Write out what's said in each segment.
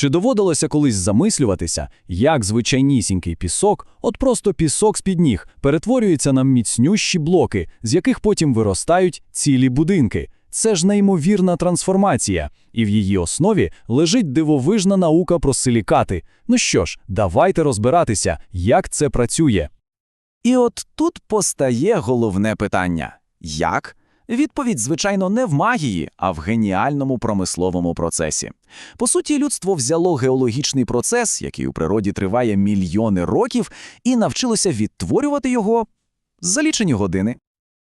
Чи доводилося колись замислюватися, як звичайнісінький пісок, от просто пісок з-під ніг, перетворюється на міцнющі блоки, з яких потім виростають цілі будинки? Це ж неймовірна трансформація, і в її основі лежить дивовижна наука про силікати. Ну що ж, давайте розбиратися, як це працює. І от тут постає головне питання: як? Відповідь, звичайно, не в магії, а в геніальному промисловому процесі. По суті, людство взяло геологічний процес, який у природі триває мільйони років, і навчилося відтворювати його за лічені години.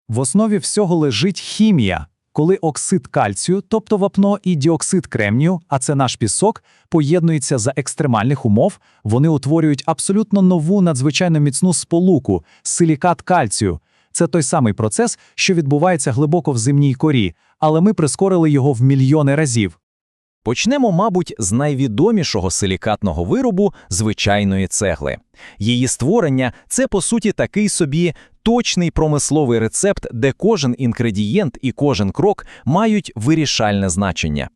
В основі всього лежить хімія, коли оксид кальцію, тобто вапно і діоксид кремнію, а це наш пісок, поєднуються за екстремальних умов, вони утворюють абсолютно нову надзвичайно міцну сполуку силікат кальцію. Це той самий процес, що відбувається глибоко в земній корі, але ми прискорили його в мільйони разів. Почнемо, мабуть, з найвідомішого силікатного виробу звичайної цегли. Її створення це по суті такий собі точний промисловий рецепт, де кожен інгредієнт і кожен крок мають вирішальне значення.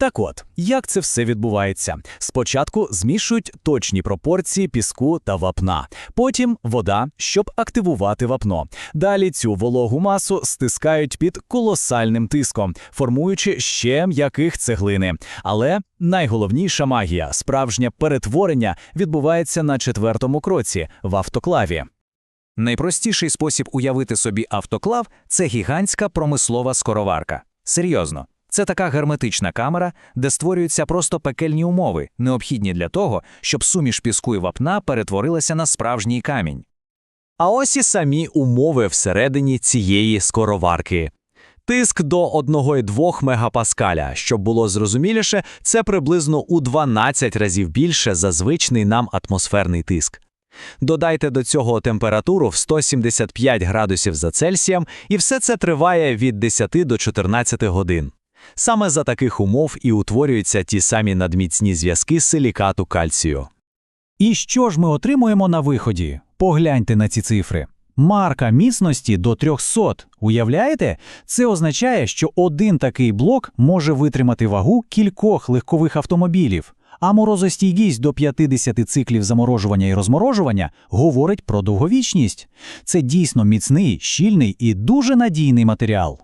Так от, як це все відбувається? Спочатку змішують точні пропорції піску та вапна, потім вода, щоб активувати вапно. Далі цю вологу масу стискають під колосальним тиском, формуючи ще м'яких цеглини. Але найголовніша магія, справжнє перетворення, відбувається на четвертому кроці в автоклаві. Найпростіший спосіб уявити собі автоклав це гігантська промислова скороварка. Серйозно. Це така герметична камера, де створюються просто пекельні умови, необхідні для того, щоб суміш піску і вапна перетворилася на справжній камінь. А ось і самі умови всередині цієї скороварки. Тиск до 1,2 мегапаскаля, щоб було зрозуміліше, це приблизно у 12 разів більше за звичний нам атмосферний тиск. Додайте до цього температуру в 175 градусів за Цельсієм, і все це триває від 10 до 14 годин. Саме за таких умов і утворюються ті самі надміцні зв'язки силікату кальцію. І що ж ми отримуємо на виході? Погляньте на ці цифри. Марка міцності до 300. Уявляєте? Це означає, що один такий блок може витримати вагу кількох легкових автомобілів. А морозостійкість до 50 циклів заморожування і розморожування говорить про довговічність. Це дійсно міцний, щільний і дуже надійний матеріал.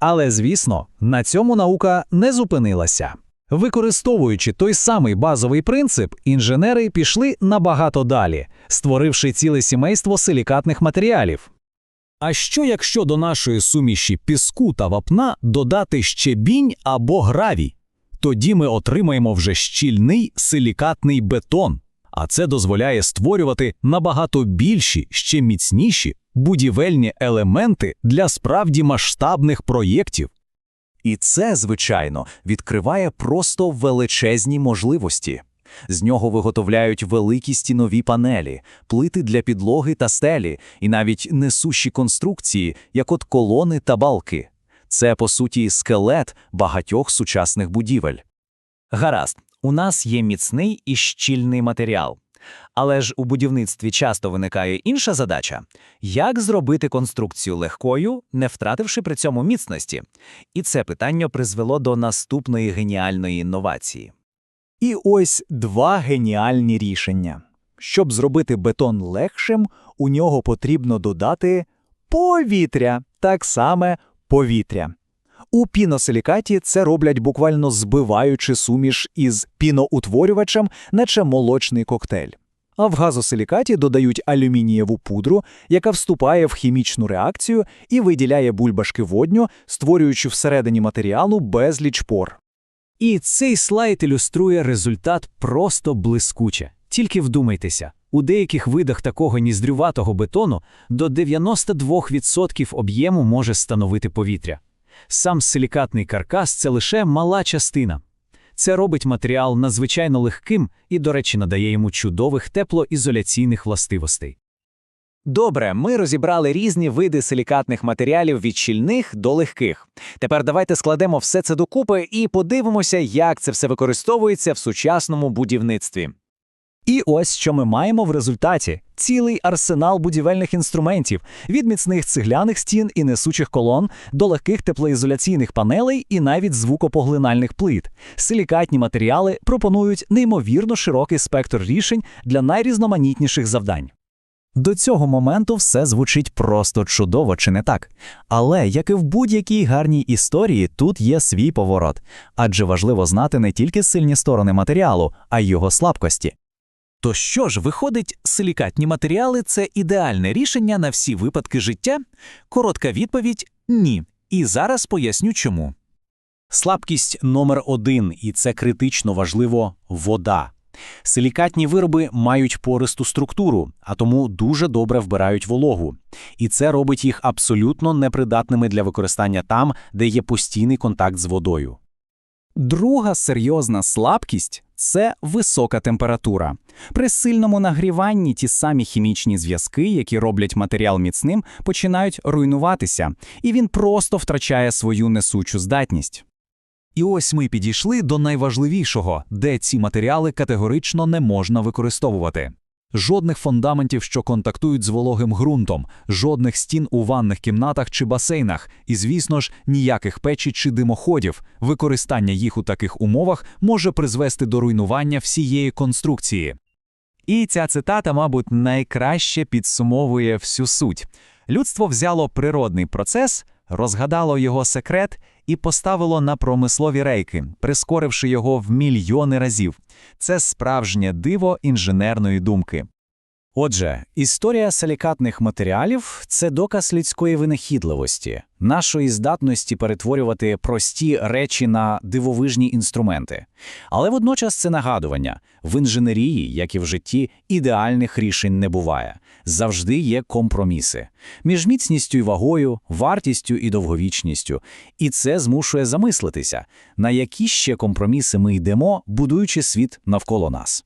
Але, звісно, на цьому наука не зупинилася. Використовуючи той самий базовий принцип, інженери пішли набагато далі, створивши ціле сімейство силікатних матеріалів. А що якщо до нашої суміші піску та вапна додати щебінь або гравій? Тоді ми отримаємо вже щільний силікатний бетон, а це дозволяє створювати набагато більші, ще міцніші будівельні елементи для справді масштабних проєктів. І це, звичайно, відкриває просто величезні можливості. З нього виготовляють великі стінові панелі, плити для підлоги та стелі, і навіть несущі конструкції, як от колони та балки. Це, по суті, скелет багатьох сучасних будівель. Гаразд, у нас є міцний і щільний матеріал. Але ж у будівництві часто виникає інша задача як зробити конструкцію легкою, не втративши при цьому міцності. І це питання призвело до наступної геніальної інновації. І ось два геніальні рішення. Щоб зробити бетон легшим, у нього потрібно додати повітря, так саме повітря. У піносилікаті це роблять буквально збиваючи суміш із піноутворювачем, наче молочний коктейль. А в газосилікаті додають алюмінієву пудру, яка вступає в хімічну реакцію і виділяє бульбашки водню, створюючи всередині матеріалу безліч пор. І цей слайд ілюструє результат просто блискуче. Тільки вдумайтеся, у деяких видах такого ніздрюватого бетону до 92% об'єму може становити повітря. Сам силікатний каркас це лише мала частина. Це робить матеріал надзвичайно легким і, до речі, надає йому чудових теплоізоляційних властивостей. Добре, ми розібрали різні види силікатних матеріалів від щільних до легких. Тепер давайте складемо все це докупи і подивимося, як це все використовується в сучасному будівництві. І ось що ми маємо в результаті: цілий арсенал будівельних інструментів від міцних цегляних стін і несучих колон до легких теплоізоляційних панелей і навіть звукопоглинальних плит. Силікатні матеріали пропонують неймовірно широкий спектр рішень для найрізноманітніших завдань. До цього моменту все звучить просто чудово, чи не так? Але, як і в будь-якій гарній історії, тут є свій поворот, адже важливо знати не тільки сильні сторони матеріалу, а й його слабкості. То що ж, виходить, силікатні матеріали це ідеальне рішення на всі випадки життя? Коротка відповідь ні. І зараз поясню чому. Слабкість номер один, і це критично важливо – вода. Силікатні вироби мають пористу структуру, а тому дуже добре вбирають вологу. І це робить їх абсолютно непридатними для використання там, де є постійний контакт з водою. Друга серйозна слабкість це висока температура. При сильному нагріванні ті самі хімічні зв'язки, які роблять матеріал міцним, починають руйнуватися, і він просто втрачає свою несучу здатність. І ось ми підійшли до найважливішого, де ці матеріали категорично не можна використовувати. Жодних фундаментів, що контактують з вологим ґрунтом, жодних стін у ванних кімнатах чи басейнах, і, звісно ж, ніяких печі чи димоходів. Використання їх у таких умовах може призвести до руйнування всієї конструкції. І ця цитата, мабуть, найкраще підсумовує всю суть. Людство взяло природний процес, розгадало його секрет і поставило на промислові рейки, прискоривши його в мільйони разів. Це справжнє диво інженерної думки. Отже, історія силікатних матеріалів – це доказ людської винахідливості, нашої здатності перетворювати прості речі на дивовижні інструменти. Але водночас це нагадування – в інженерії, як і в житті, ідеальних рішень не буває. Завжди є компроміси. Між міцністю і вагою, вартістю і довговічністю. І це змушує замислитися, на які ще компроміси ми йдемо, будуючи світ навколо нас.